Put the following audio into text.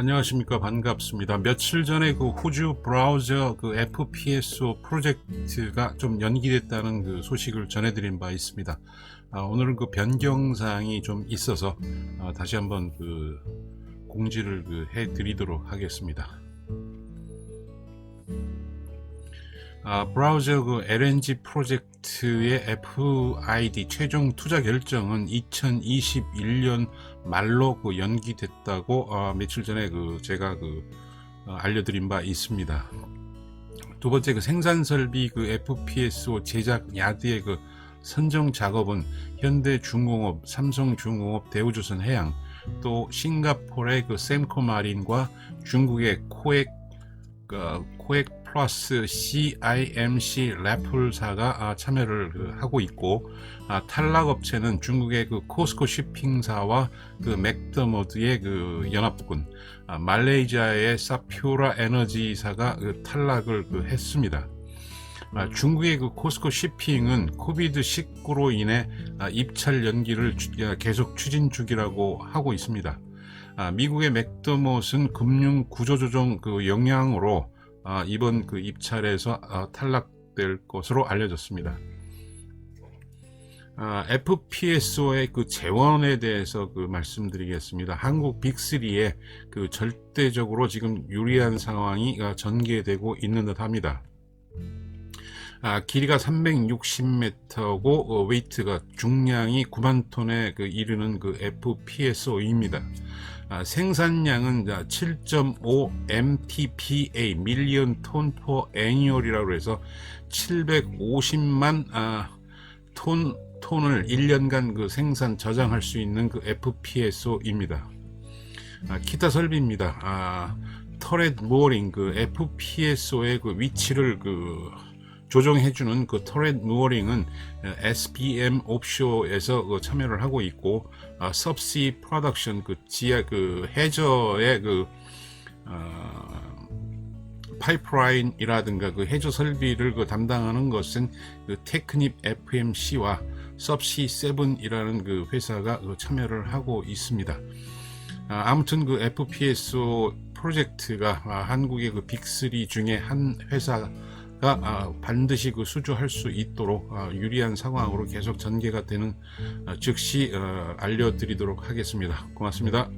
안녕하십니까 반갑습니다. 며칠 전에 그 호주 브라우저 그 FPSO 프로젝트가 좀 연기됐다는 그 소식을 전해드린 바 있습니다. 아, 오늘은 그 변경사항이 좀 있어서 아, 다시 한번 그 공지를 그 해드리도록 하겠습니다. 아, 브라우저 그 LNG 프로젝트의 FID 최종 투자 결정은 2021년 말로 그 연기됐다고 어, 며칠 전에 그 제가 그 어, 알려드린 바 있습니다. 두 번째 그 생산 설비 그 FPSO 제작 야드의 그 선정 작업은 현대중공업, 삼성중공업, 대우조선해양, 또 싱가포르의 그 샘코마린과 중국의 코엑 그 코엑 플러스 CIMC 래플사가 아, 참여를 그 하고 있고 아, 탈락 업체는 중국의 그 코스코 쇼핑사와 그 맥더머드의 그 연합군, 아, 말레이시아의 사퓨라 에너지사가 그 탈락을 그 했습니다. 아, 중국의 그 코스코 쇼핑은 코비드 19로 인해 아, 입찰 연기를 계속 추진 중이라고 하고 있습니다. 아, 미국의 맥더못은 금융 구조조정 그 영향으로 아, 이번 그 입찰에서 아, 탈락될 것으로 알려졌습니다. 아, FPSO의 그 재원에 대해서 그 말씀드리겠습니다. 한국 빅3에 그 절대적으로 지금 유리한 상황이 아, 전개되고 있는 듯 합니다. 아, 길이가 360m고 어, 웨이트가 중량이 9만 톤에 그 이르는 그 FPSO입니다. 아, 생산량은 7.5 MTPA 밀리언 톤 퍼 애니얼이라고 해서 750만 아, 톤 톤을 1년간 그 생산 저장할 수 있는 그 FPSO입니다. 아, 기타 설비입니다. 아, 터렛 모어링 그 FPSO의 그 위치를 그 조정해주는 그 터렛 무어링은 SBM 옵쇼에서 그 참여를 하고 있고 아, subsea 프로덕션 그 지하 그 해저의 그 어, 파이프라인이라든가 그 해저 설비를 그 담당하는 것은 그 테크닙 FMC와 subsea 7이라는 그 회사가 그 참여를 하고 있습니다. 아, 아무튼 그 FPSO 프로젝트가 아, 한국의 그 빅3 중에 한 회사 가 아, 반드시 그 수주할 수 있도록 아, 유리한 상황으로 계속 전개가 되는 아, 즉시 어, 알려드리도록 하겠습니다. 고맙습니다.